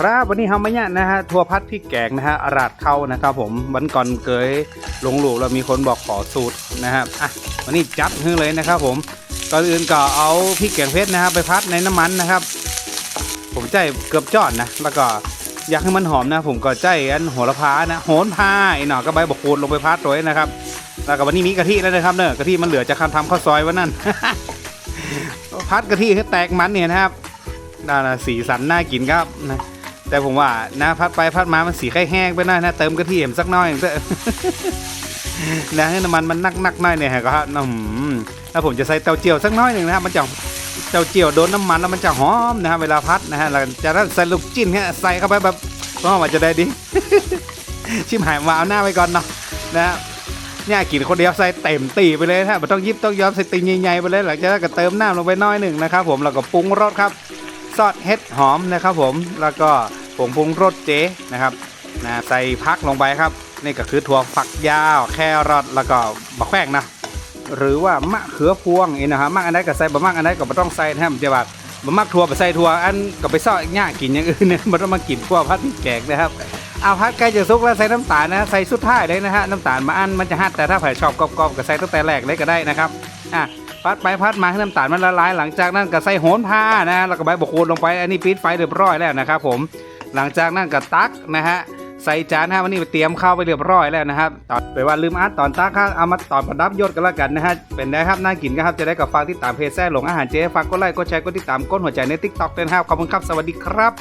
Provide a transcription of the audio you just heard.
ครับวันนี้เฮามาเนี่ยนะฮะทัวพัดพริกแกงนะฮะอราดเข้านะครับผมวันก่อนเกยลงหลูกแล้วมีคนบอกขอสูตรนะครับอะวันนี้จัดให้เลยนะครับผมก่อนอื่นก็เอาพริกแกงเพชรนะครับไปพัดในน้ำมันนะครับ ผมใจเกือบจอดนะแล้วก็อยากให้มันหอมนะ ผมก็ใจอันโหระพานะโหนพาไอ้หน่อก็ใบบกคูดลงไปพัดตัวนะครับ แล้วก็วันนี้มีกะทิแล้วนะครับเนอะกะทิมันเหลือจากคำทำข้าวซอยวันนั้นพัดกะทิให้แตกมันเนี่ยนะครับน่าน่ะสีสันน่ากินครับนะ แต่ผมว่านะพัดไปพัดมามันสีไข่แห้งไปหน่อยนะเติมกระเทิเห็มสักหน้อยเถอะนะให้น้ำมันมันนักนักหน่อยเนี่ยครับอืมแล้วผมจะใส่เต้าเจียวสักน้อยหนึ่งนะครับมันจะเต้าเจียวโดนน้ำมันแล้วมันจะหอมนะครับเวลาพัดนะฮะแล้วจากนั้นใส่ลูกจิ้นฮะใส่เข้าไปแบบว่ามันจะได้ดีชิมหายมาเอาหน้าไว้ก่อนเนาะนะฮะเนี่ยกินคนเดียวใส่เต็มตีไปเลยนะไม่ต้องยิบต้องย้อมใส่ตีใหญ่ๆไปเลยหลังจากนั้นก็เติมน้ำลงไปน้อยหนึ่งนะครับผมแล้วก็ปรุงรสครับซอสเห็ดหอมนะครับผมแล้วก็ ผงปรุงรสเจนะครับนะใส่พักลงไปครับ นี่ก็คือถั่วฝักยาว แครอทแล้วก็บะแขวงนะหรือว่ามะเขือพวงนี่นะครับมากอันใดก็ใส่บะมากอันใดก็ไม่ต้องใส่นะครับเดี๋ยวว่าบะมากถั่วไปใส่ถั่วอันก็ไปซ่อหญ้ากินอย่างอื่นเนี่ยมันต้องมากินพวกพัดพริกแกงนะครับเอาพัดใกล้จะสุกแล้วใส่น้ำตาลนะใส่สุดท้ายเลยนะฮะน้ำตาลมาอันมันจะฮัดแต่ถ้าใครชอบกรอบๆก็ใส่ตั้งแต่แรกเลยก็ได้นะครับอะพัดไปพัดมาให้น้ำตาลมันละลายหลังจากนั้นก็ใส่โหนผ้านะแล้วก็ใบบกคูดลงไปอันนี้ปิดไฟเรียบร้อยแล้วนะครับผม หลังจากนั้นก็ตักนะฮะใส่จานนะฮะวันนี้เตรียมข้าวไปเรียบร้อยแล้วนะครับตอนไปว่าลืมอัดตอนตักครับเอามาตอนประดับยศกันละกันนะฮะเป็นได้ครับน่ากินครับจะได้กับฟังที่ตามเพจแซ่หลงอาหารเจ๊ฝากกดไลค์ก็แชร์ก็ติดตามก้นหัวใจในทิกตอกด้วยนะครับขอบคุณครับสวัสดีครับ